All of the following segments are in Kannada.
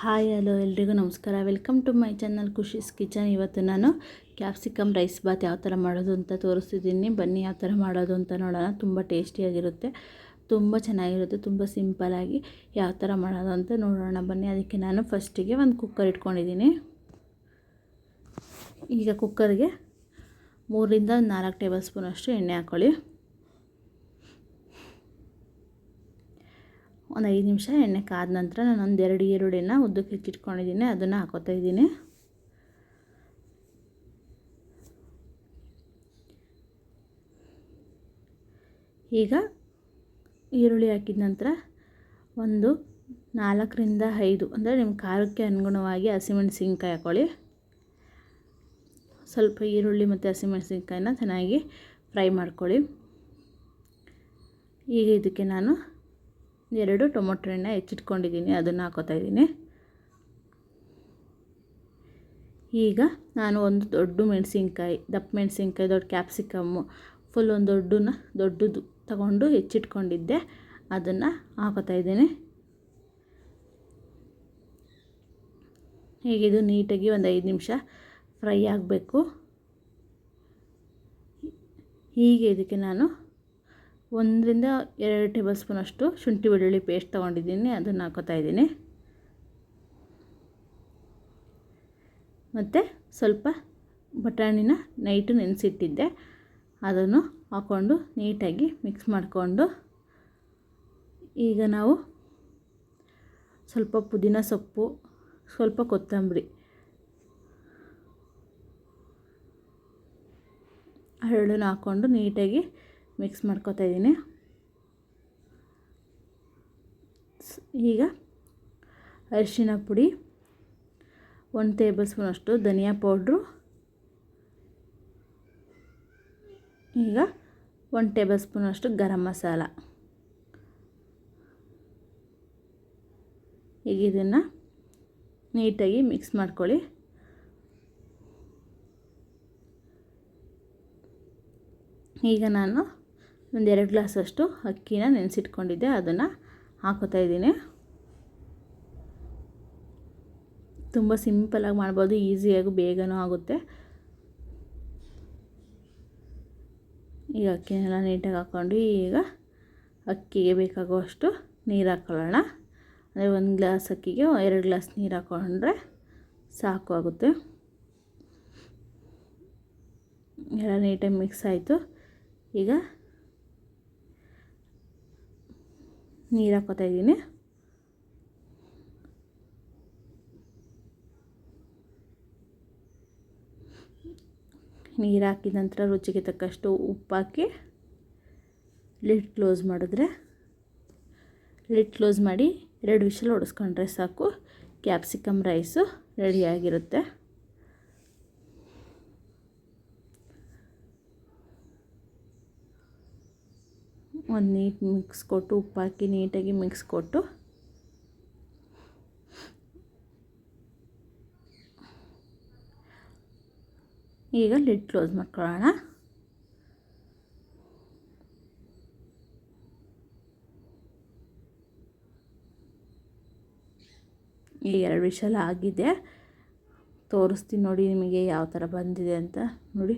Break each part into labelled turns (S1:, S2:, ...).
S1: ಹಾಯ್, ಹಲೋ, ಎಲ್ರಿಗೂ ನಮಸ್ಕಾರ. Welcome to my channel Khushi's kitchen ಇವತ್ತು ನಾನು ಕ್ಯಾಪ್ಸಿಕಮ್ ರೈಸ್ ಬಾತ್ ಯಾವ ಥರ ಮಾಡೋದು ಅಂತ ತೋರಿಸ್ತಿದ್ದೀನಿ. ಬನ್ನಿ ಯಾವ ಥರ ಮಾಡೋದು ಅಂತ ನೋಡೋಣ. ತುಂಬ ಟೇಸ್ಟಿಯಾಗಿರುತ್ತೆ ತುಂಬ ಚೆನ್ನಾಗಿರುತ್ತೆ. ತುಂಬ ಸಿಂಪಲಾಗಿ ಯಾವ ಥರ ಮಾಡೋದು ಅಂತ ನೋಡೋಣ. ಬನ್ನಿ, ಅದಕ್ಕೆ ನಾನು ಫಸ್ಟಿಗೆ ಒಂದು ಕುಕ್ಕರ್ ಇಟ್ಕೊಂಡಿದ್ದೀನಿ. ಈಗ ಕುಕ್ಕರ್ಗೆ ಮೂರರಿಂದ ನಾಲ್ಕು ಟೇಬಲ್ ಸ್ಪೂನಷ್ಟು ಎಣ್ಣೆ ಹಾಕ್ಕೊಳ್ಳಿ ಒಂದು ಐದು ನಿಮಿಷ ಎಣ್ಣೆ ಕಾದ ನಂತರ ನಾನು ಒಂದು ಎರಡು ಈರುಳ್ಳಿನ ಉದ್ದಕ್ಕೆ ಹೆಚ್ಚಿಟ್ಕೊಂಡಿದ್ದೀನಿ, ಅದನ್ನು ಹಾಕೋತಾ ಇದ್ದೀನಿ. ಈಗ ಈರುಳ್ಳಿ ಹಾಕಿದ ನಂತರ ಒಂದು ನಾಲ್ಕರಿಂದ ಐದು, ಅಂದರೆ ನಿಮ್ಮ ಖಾರಕ್ಕೆ ಅನುಗುಣವಾಗಿ ಹಸಿಮೆಣಸಿನ್ಕಾಯಿ ಹಾಕೊಳ್ಳಿ. ಸ್ವಲ್ಪ ಈರುಳ್ಳಿ ಮತ್ತು ಹಸಿಮೆಣಸಿನ್ಕಾಯಿನ ಚೆನ್ನಾಗಿ ಫ್ರೈ ಮಾಡ್ಕೊಳ್ಳಿ. ಈಗ ಇದಕ್ಕೆ ನಾನು ಎರಡು ಟೊಮೊಟೊ ಹಣ್ಣು ಹೆಚ್ಚಿಟ್ಕೊಂಡಿದ್ದೀನಿ, ಅದನ್ನು ಹಾಕೋತಾ ಇದ್ದೀನಿ. ಈಗ ನಾನು ಒಂದು ದೊಡ್ಡ ಮೆಣಸಿನ್ಕಾಯಿ, ದಪ್ಪ ಮೆಣಸಿನ್ಕಾಯಿ, ದೊಡ್ಡ ಕ್ಯಾಪ್ಸಿಕಮ್ಮು ಫುಲ್ ಒಂದು ದೊಡ್ಡನ ದೊಡ್ಡದು ತಗೊಂಡು ಹೆಚ್ಚಿಟ್ಕೊಂಡಿದ್ದೆ, ಅದನ್ನು ಹಾಕೋತಾ ಇದ್ದೀನಿ. ಇದು ನೀಟಾಗಿ ಒಂದು ಐದು ನಿಮಿಷ ಫ್ರೈ ಆಗಬೇಕು. ಹೀಗೆ ಇದಕ್ಕೆ ನಾನು ಒಂದರಿಂದ ಎರಡು ಟೇಬಲ್ ಸ್ಪೂನಷ್ಟು ಶುಂಠಿ ಬೆಳ್ಳುಳ್ಳಿ ಪೇಸ್ಟ್ ತೊಗೊಂಡಿದ್ದೀನಿ, ಅದನ್ನು ಹಾಕೋತಾ ಇದ್ದೀನಿ. ಮತ್ತು ಸ್ವಲ್ಪ ಬಟಾಣಿನ ನೈಟು ನೆನೆಸಿಟ್ಟಿದ್ದೆ, ಅದನ್ನು ಹಾಕ್ಕೊಂಡು ನೀಟಾಗಿ ಮಿಕ್ಸ್ ಮಾಡಿಕೊಂಡು, ಈಗ ನಾವು ಸ್ವಲ್ಪ ಪುದೀನ ಸೊಪ್ಪು, ಸ್ವಲ್ಪ ಕೊತ್ತಂಬರಿ, ಹರಳನ್ನು ಹಾಕ್ಕೊಂಡು ನೀಟಾಗಿ ಮಿಕ್ಸ್ ಮಾಡ್ಕೊತಾ ಇದ್ದೀನಿ. ಈಗ ಅರಿಶಿನ ಪುಡಿ, ಒಂದು ಟೇಬಲ್ ಸ್ಪೂನಷ್ಟು ಧನಿಯಾ ಪೌಡ್ರು ಈಗ ಒಂದು ಟೇಬಲ್ ಸ್ಪೂನಷ್ಟು ಗರಂ ಮಸಾಲ. ಈಗ ಇದನ್ನು ನೀಟಾಗಿ ಮಿಕ್ಸ್ ಮಾಡ್ಕೊಳ್ಳಿ. ಈಗ ನಾನು ಒಂದೆರಡು ಗ್ಲಾಸಷ್ಟು ಅಕ್ಕಿನ ನೆನೆಸಿಟ್ಕೊಂಡಿದ್ದೆ, ಅದನ್ನು ಹಾಕೋತಾ ಇದ್ದೀನಿ. ತುಂಬ ಸಿಂಪಲಾಗಿ ಮಾಡ್ಬೋದು, ಈಸಿಯಾಗಿ ಬೇಗನೂ ಆಗುತ್ತೆ. ಈಗ ಅಕ್ಕಿನೆಲ್ಲ ನೀಟಾಗಿ ಹಾಕ್ಕೊಂಡು ಈಗ ಅಕ್ಕಿಗೆ ಬೇಕಾಗುವಷ್ಟು ನೀರು ಹಾಕ್ಕೊಳ್ಳೋಣ ಅಂದರೆ ಒಂದು ಗ್ಲಾಸ್ ಅಕ್ಕಿಗೆ ಎರಡು ಗ್ಲಾಸ್ ನೀರು ಹಾಕ್ಕೊಂಡ್ರೆ ಸಾಕು ಆಗುತ್ತೆ. ಎಲ್ಲ ನೀಟಾಗಿ ಮಿಕ್ಸ್ ಆಯಿತು. ಈಗ ನೀರು ಹಾಕೋತಾ ಇದ್ದೀನಿ ನೀರು ಹಾಕಿದ ನಂತರ ರುಚಿಗೆ ತಕ್ಕಷ್ಟು ಉಪ್ಪಾಕಿ ಲಿಡ್ ಕ್ಲೋಸ್ ಮಾಡಿದ್ರೆ ಲಿಡ್ ಕ್ಲೋಸ್ ಮಾಡಿ ಎರಡು ವಿಷಲ್ ಹೊಡೆಸ್ಕೊಂಡ್ರೆ ಸಾಕು. ಕ್ಯಾಪ್ಸಿಕಮ್ ರೈಸು ರೆಡಿಯಾಗಿರುತ್ತೆ ಒಂದು ನೀಟ್ ಮಿಕ್ಸ್ ಕೊಟ್ಟು ಉಪ್ಪು ಹಾಕಿ ನೀಟಾಗಿ ಮಿಕ್ಸ್ ಕೊಟ್ಟು. ಈಗ ಲಿಡ್ ಕ್ಲೋಸ್ ಮಾಡ್ಕೊಳ್ಳೋಣ. ಈ ಎರಡು ವಿಷಲ್ ಆಗಿದೆ. ತೋರಿಸ್ತೀನಿ ನೋಡಿ ನಿಮಗೆ ಯಾವ ಥರ ಬಂದಿದೆ ಅಂತ. ನೋಡಿ.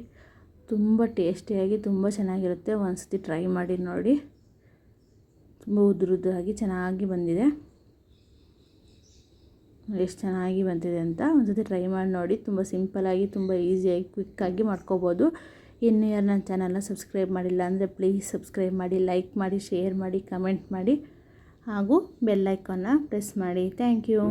S1: ತುಂಬ ಟೇಸ್ಟಿಯಾಗಿ ತುಂಬ ಚೆನ್ನಾಗಿರುತ್ತೆ. ಒಂದು ಸತಿ ಟ್ರೈ ಮಾಡಿ ನೋಡಿ. ತುಂಬ ಉದುರುದಾಗಿ ಚೆನ್ನಾಗಿ ಬಂದಿದೆ. ಎಷ್ಟು ಚೆನ್ನಾಗಿ ಬಂದಿದೆ ಅಂತ ಒಂದು ಸತಿ ಟ್ರೈ ಮಾಡಿ ನೋಡಿ. ತುಂಬ ಸಿಂಪಲಾಗಿ ತುಂಬ ಈಸಿಯಾಗಿ ಕ್ವಿಕ್ಕಾಗಿ ಮಾಡ್ಕೋಬೋದು. ಇನ್ನು ಯಾರು ನನ್ನ ಚಾನಲ್ನ ಸಬ್ಸ್ಕ್ರೈಬ್ ಮಾಡಿಲ್ಲ ಅಂದರೆ ಪ್ಲೀಸ್ ಸಬ್ಸ್ಕ್ರೈಬ್ ಮಾಡಿ, ಲೈಕ್ ಮಾಡಿ, ಶೇರ್ ಮಾಡಿ, ಕಮೆಂಟ್ ಮಾಡಿ. ಹಾಗೂ ಬೆಲ್ಲೈಕನ್ನ ಪ್ರೆಸ್ ಮಾಡಿ. Thank you.